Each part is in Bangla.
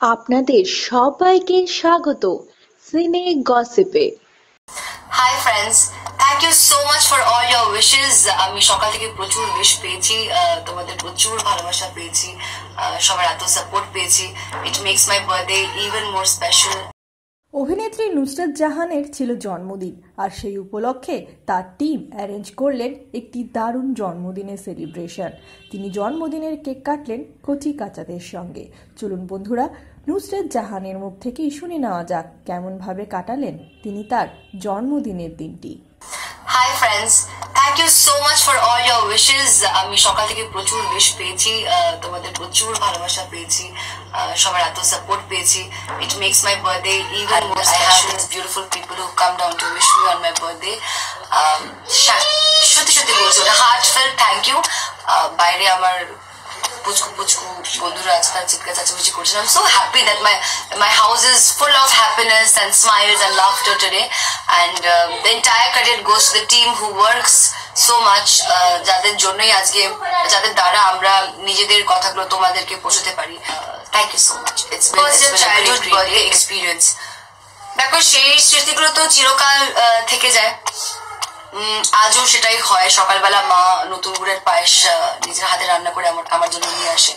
আপনাদের সবাইকে স্বাগত সিনে গসিপে। Hi friends thank you so much for all your wishes আমি সকাল থেকে প্রচুর উইশ পেয়েছি তোমাদের প্রচুর ভালোবাসা পেয়েছি সবার এত সাপোর্ট পেয়েছি। It makes my birthday even more special অভিনেত্রী নুসরাত জাহানের ছিল জন্মদিন, আর সেই উপলক্ষে তার টিম অ্যারেঞ্জ করলেন একটি দারুণ জন্মদিনের সেলিব্রেশন তিনি জন্মদিনের কেক কাটলেন কচি কাচাদের সঙ্গে। চলুন বন্ধুরা, নুসরাত জাহানের মুখ থেকেই শুনে নেওয়া যাক কেমনভাবে কাটালেন তিনি তার জন্মদিনের দিনটি। Hi friends thank you so much for all your wishes আমি সকাল থেকে প্রচুর উইশ পেয়েছি তোমাদের প্রচুর ভালোবাসা পেয়েছি সবার এত সাপোর্ট পেয়েছি। It makes my birthday even more I have this beautiful people who come down to wish me on my birthday সত্যি সত্যি বলছি ওটা হার্ট ফেল থ্যাংক ইউ বাইরে আমার পুচকু পুচকু বন্ধুরা আছে চিৎকার চাচামেচি করছেন I am so happy that my my house is full of happiness and smiles and laughter today and the entire credit goes to the team who works so much যাদের জন্যই আজকে যাদের দ্বারা আমরা নিজেদের কথাগুলো তোমাদেরকে পৌঁছতে পারি। Thank you so much it's childhood birthday experience দেখো সেই স্মৃতিগুলো তো চিরকাল আহ, থেকে যায়। আজও সেটাই হয়। সকালবেলা মা নতুন গুড়ের পায়েস নিজের হাতে রান্না করে আমার জন্য নিয়ে আসে।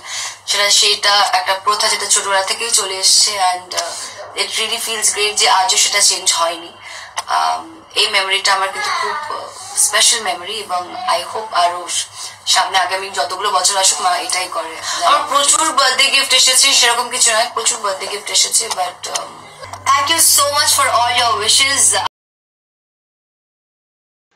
সেটা সেইটা একটা প্রথা যেটা ছোটবেলা থেকেই চলে এসছে and it really feels great যে আজও সেটা চেঞ্জ হয়নি। এই মেমোরিটা আমার কিন্তু খুব স্পেশাল মেমোরি এবং আই হোপ আরও সামনে আগামী যতগুলো বছর আসুক মা এটাই করে। আমার প্রচুর বার্থডে গিফট এসেছে, সেরকম কিছু নয়, প্রচুর বার্থডে গিফট এসেছে but thank you so much for all your wishes